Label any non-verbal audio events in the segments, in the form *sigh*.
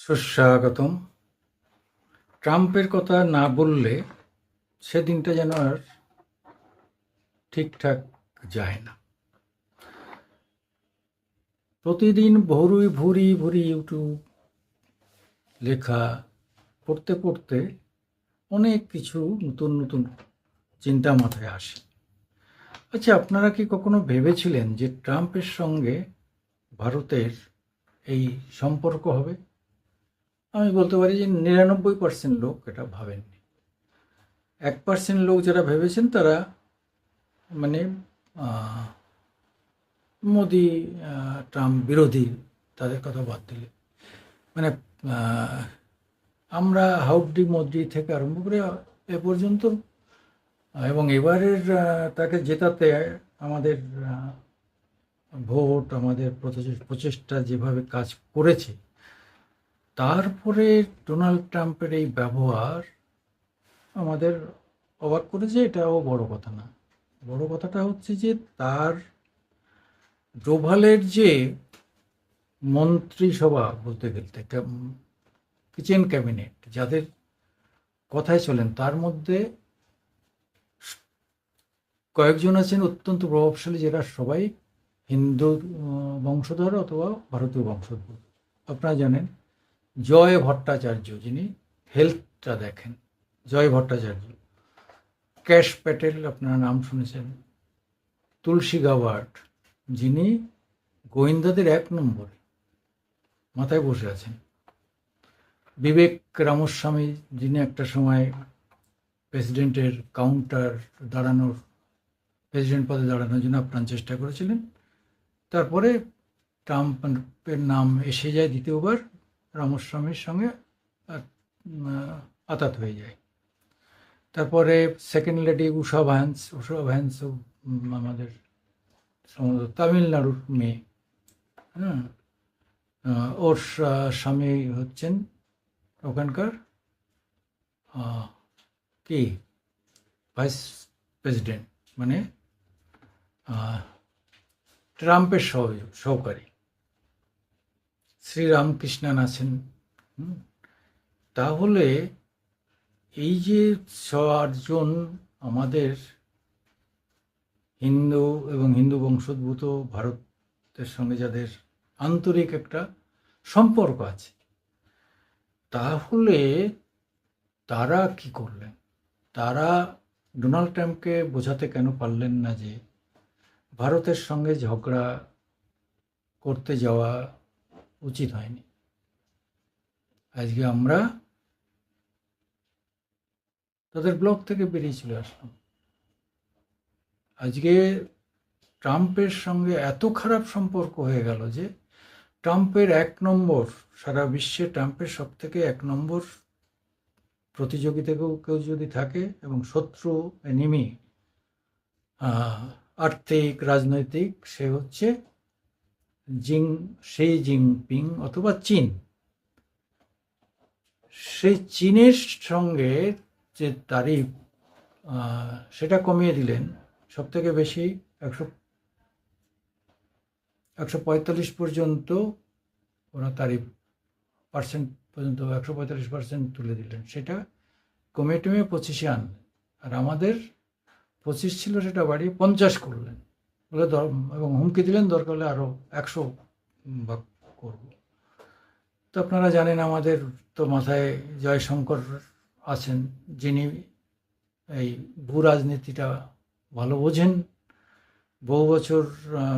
সুস্বাগতম। ট্রাম্পের কথা না বললে সেদিনটা যেন আর ঠিকঠাক যায় না। প্রতিদিন ভুরি ভুরি ভুরি ইউটিউব লেখা পড়তে পড়তে অনেক কিছু নতুন নতুন চিন্তা মাথায় আসে। আচ্ছা আপনারা কি কখনো ভেবেছিলেন যে ট্রাম্পের সঙ্গে ভারতের এই সম্পর্ক হবে? আমি বলতে পারি যে নিরানব্বই পার্সেন্ট লোক এটা ভাবেননি। এক পার্সেন্ট লোক যারা ভেবেছেন তারা মানে মোদি ট্রাম্প বিরোধী তাদের কথা বাদ দিলে। মানে আমরা হাউডি, মোদি থেকে আরম্ভ করে এ পর্যন্ত, এবং এবারের তাকে জেতাতে আমাদের ভোট, আমাদের প্রচেষ- প্রচেষ্টা যেভাবে কাজ করেছে তারপরে ডোনাল্ড ট্রাম্পের এই ব্যবহার আমাদের অবাক করেছে এটাও বড় কথা না। বড় কথাটা হচ্ছে যে তার ডোভালের যে মন্ত্রিসভা বলতে গেলে কিচেন ক্যাবিনেট, যাদের কথায় চলেন, তার মধ্যে কয়েকজন আছেন অত্যন্ত প্রভাবশালী, যারা সবাই হিন্দু বংশধর অথবা ভারতীয় বংশধর। আপনারা জানেন জয় ভট্টাচার্য যিনি হেলথটা দেখেন। জয় ভট্টাচার্য। ক্যাশ প্যাটেল, আপনারা নাম শুনেছেন। তুলসী গাওয়ার্ড, যিনি গোয়েন্দাদের এক নম্বরে মাথায় বসে আছেন। বিবেক রামস্বামী, যিনি একটা সময় প্রেসিডেন্টের কাউন্টার দাঁড়ানোর, প্রেসিডেন্ট পদে দাঁড়ানোর জন্য আপ্রাণ চেষ্টা করেছিলেন। তারপরে ট্রাম্পের নাম এসে যায় দ্বিতীয়বার। রামস্বামীর সঙ্গে আতাত হয়ে যায়। তারপরে second lady Usha Vance Usha Vance আমাদের সম্ভবত তামিলনাড়ুর মেয়ে। হ্যাঁ ওর স্বামী হচ্ছেন ওখানকার কি? ভাইস প্রেসিডেন্ট মানে ট্রাম্পের সহ- সহকারী। শ্রীরামকৃষ্ণান আছেন। তাহলে এই যে ছ আটজন আমাদের হিন্দু এবং হিন্দু বংশোদ্ভূত ভারতের সঙ্গে যাদের আন্তরিক একটা সম্পর্ক আছে, তাহলে তারা কি করলেন? তারা ডোনাল্ড ট্রাম্পকে বোঝাতে কেন পারলেন না যে ভারতের সঙ্গে ঝগড়া করতে যাওয়া উচিত হয়নি। আজকে আমরা তাদের ব্লক থেকে বেরিয়ে চলে আসলাম। আজকে ট্রাম্পের সঙ্গে এত খারাপ সম্পর্ক হয়ে গেল যে ট্রাম্পের এক নম্বর, সারা বিশ্বে ট্রাম্পের সব থেকে এক নম্বর প্রতিযোগিতা কেউ যদি থাকে এবং শত্রু এনিমি আর্থিক, রাজনৈতিক, সে হচ্ছে জিং, শি জিনপিং অথবা চীন। সেই চীনের সঙ্গে যে তারিফ সেটা কমিয়ে দিলেন সব থেকে বেশি একশো একশো পঁয়তাল্লিশ পর্যন্ত ওরা তারিফ পার্সেন্ট পর্যন্ত, একশো পঁয়তাল্লিশ পার্সেন্ট তুলে দিলেন। সেটা কমে টমিয়ে পঁচিশে আনলেন। আর আমাদের পঁচিশ ছিল সেটা বাড়িয়ে পঞ্চাশ করলেন। বলে এবং হুমকি দিলেন, দরকার হলে আরও একশো ভাগ করব। তো আপনারা জানেন, আমাদের তো মাথায় জয়শঙ্কর আছেন, যিনি এই ভূ রাজনীতিটা ভালো বোঝেন। বহু বছর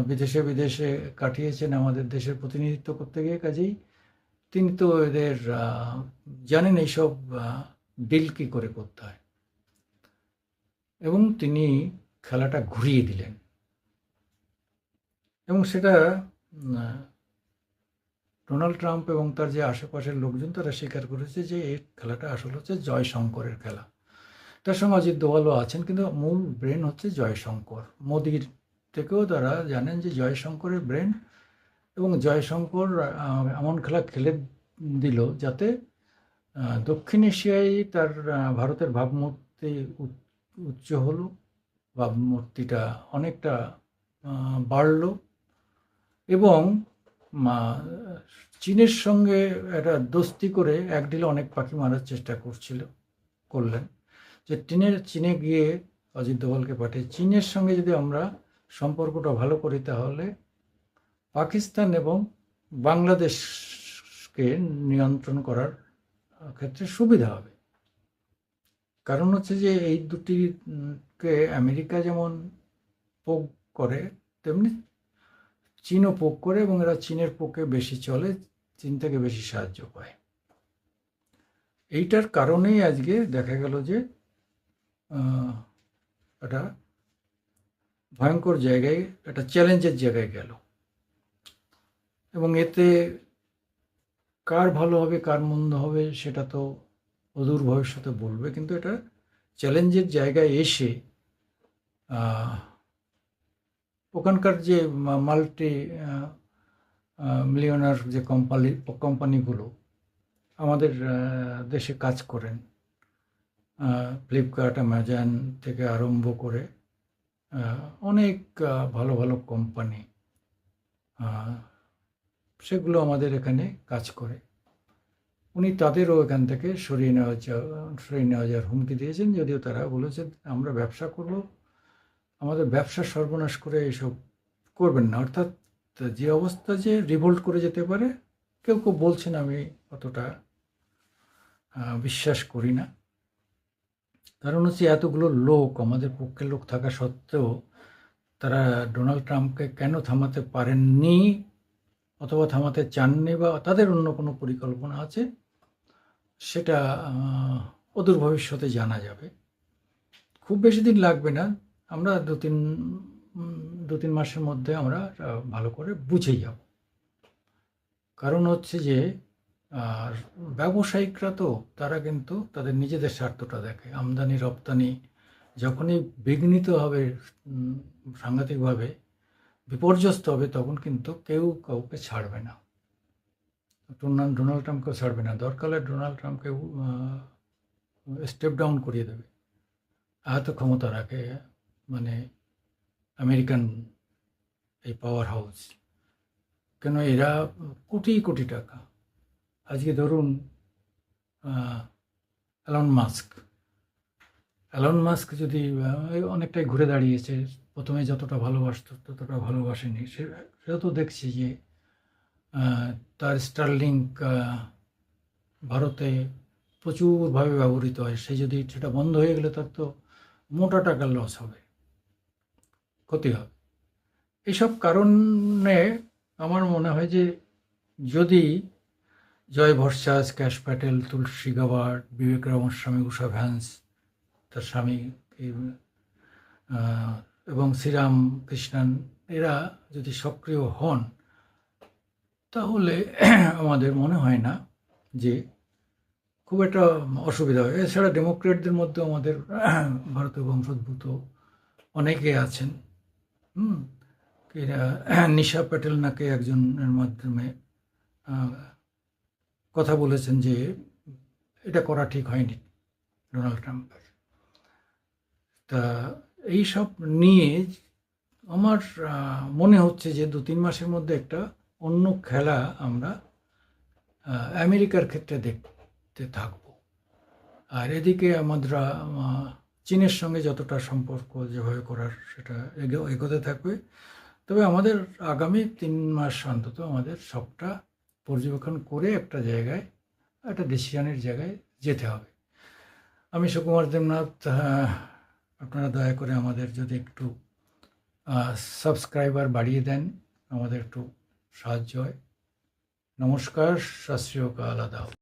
বিদেশে বিদেশে কাটিয়েছেন, আমাদের দেশের প্রতিনিধিত্ব করতে গিয়ে কাজেই। তিনি তো এদের জানেন এইসব ডিল কী করে করতে হয়। এবং তিনি খেলাটা ঘুরিয়ে দিলেন। এবং সেটা ডোনাল্ড ট্রাম্প এবং তার যে আশেপাশের লোকজন, তারা স্বীকার করেছে যে এই খেলাটা আসলে হচ্ছে জয়শঙ্করের খেলা। তার সঙ্গে অজিত দোভালও আছেন, কিন্তু মূল ব্রেন হচ্ছে জয়শঙ্কর। মোদির থেকেও তারা জানেন যে জয়শঙ্করের ব্রেন এবং জয়শঙ্কর এমন খেলা খেলে দিল যাতে দক্ষিণ এশিয়ায় তার ভারতের ভাবমূর্তি উচ্চ হলো, ভাবমূর্তিটা অনেকটা বাড়লো। এবং চীনের সঙ্গে একটা দোস্তি করে এক ডিলে অনেক পাখি মারার চেষ্টা করছিল, করলেন। যে চীনের চীনে গিয়ে অজিত দোভালকে পাঠিয়ে, চীনের সঙ্গে যদি আমরা সম্পর্কটা ভালো করি তাহলে পাকিস্তান এবং বাংলাদেশকে নিয়ন্ত্রণ করার ক্ষেত্রে সুবিধা হবে। কারণ হচ্ছে যে এই দুটিকে আমেরিকা যেমন পোক করে, তেমনি চীনও পোক করে এবং এরা চীনের পোকে বেশি চলে, চীন থেকে বেশি সাহায্য পায়। এইটার কারণেই আজকে দেখা গেল যে একটা ভয়ঙ্কর জায়গায়, একটা চ্যালেঞ্জের জায়গায় গেল। এবং এতে কার ভালো হবে, কার মন্দ হবে, সেটা তো অদূর ভবিষ্যতে বলবে। কিন্তু এটা চ্যালেঞ্জের জায়গায় এসে ওখানকার যে মাল্টি মিলিয়নার যে কোম্পানি কোম্পানিগুলো আমাদের দেশে কাজ করেন। ফ্লিপকার্ট অ্যামাজন থেকে আরম্ভ করে অনেক ভালো ভালো কোম্পানি সেগুলো আমাদের এখানে কাজ করে। উনি তাদেরও এখান থেকে সরিয়ে নেওয়া সরিয়ে নেওয়া যাওয়ার হুমকি দিয়েছেন, যদিও তারা বলেছেন, আমরা ব্যবসা করব আমাদের ব্যবসা সর্বনাশ করে এসব করবেন না। অর্থাৎ যে অবস্থা যে রিভোল্ট করে যেতে পারে, কেউ কেউ বলছেন আমি অতটা বিশ্বাস করি না। কারণ হচ্ছে এতগুলো লোক, আমাদের পক্ষে লোক থাকা সত্ত্বেও তারা ডোনাল্ড ট্রাম্পকে কেন থামাতে পারেননি অথবা থামাতে চাননি বা তাদের অন্য কোনো পরিকল্পনা আছে, সেটা অদূর ভবিষ্যতে জানা যাবে। খুব বেশি দিন লাগবে না। আমরা দু তিন দু তিন মাসের মধ্যে আমরা ভালো করে বুঝে যাব। কারণ হচ্ছে যে, আর ব্যবসায়িকরা তো, তারা কিন্তু তাদের নিজেদের স্বার্থটা দেখে। আমদানি, রপ্তানি যখনই বিঘ্নিত হবে সাংঘাতিকভাবে, বিপর্যস্ত হবে, তখন কিন্তু কেউ কাউকে ছাড়বে না। ডোনাল্ড ডোনাল্ড ট্রাম্পকেও ছাড়বে না। দরকার ডোনাল্ড ট্রাম্পকে স্টেপ ডাউন করিয়ে দেবে। এত ক্ষমতা রাখে। মানে আমেরিকান এই পাওয়ার হাউস কেন এরা কোটি কোটি টাকা। আজকে ধরুন অ্যালন মাস্ক অ্যালন মাস্ক যদি অনেকটাই ঘুরে দাঁড়িয়েছে, প্রথমে যতটা ভালোবাসত, ততটা ভালোবাসেনি। সে তো দেখছি যে তার স্টারলিংক ভারতে প্রচুরভাবে ব্যবহৃত হয়। সে যদি সেটা বন্ধ হয়ে গেলে তার তো মোটা টাকার লস হবে। ক্ষতি হবে। এইসব কারণে আমার মনে হয় যে যদি জয় ভরসাস, ক্যাশ প্যাটেল, তুলসী গাবার বিবেক রামস্বামী উষা ভ্যান্স, তার স্বামী এবং শ্রীরাম কৃষ্ণান, এরা যদি সক্রিয় হন, তাহলে আমাদের মনে হয় না যে খুব একটা অসুবিধা হয়। এছাড়া ডেমোক্রেটদের মধ্যে আমাদের ভারতীয় বংশোদ্ভূত অনেকে আছেন। হুম। *clears throat* নিশা প্যাটেল নাকে একজনের মাধ্যমে কথা বলেছেন যে এটা করা ঠিক হয়নি ডোনাল্ড ট্রাম্পের। তা এইসব নিয়ে আমার মনে হচ্ছে যে দু তিন মাসের মধ্যে একটা অন্য খেলা আমরা আমেরিকার ক্ষেত্রে দেখতে থাকব। আর এদিকে আমাদের আহ, চীনের সঙ্গে যতটা সম্পর্ক যেভাবে করার সেটা এগো- এগোতে থাকবে। তবে আমাদের আগামী তিন মাস অন্তত আমাদের সবটা পর্যবেক্ষণ করে একটা জায়গায়, একটা ডিসিশনের জায়গায় যেতে হবে। আমি সুকুমার দেবনাথ আপনারা দয়া করে আমাদের যদি একটু সাবস্ক্রাইবার বাড়িয়ে দেন, আমাদের একটু সাহায্য হয়। নমস্কার অকাল আদাব।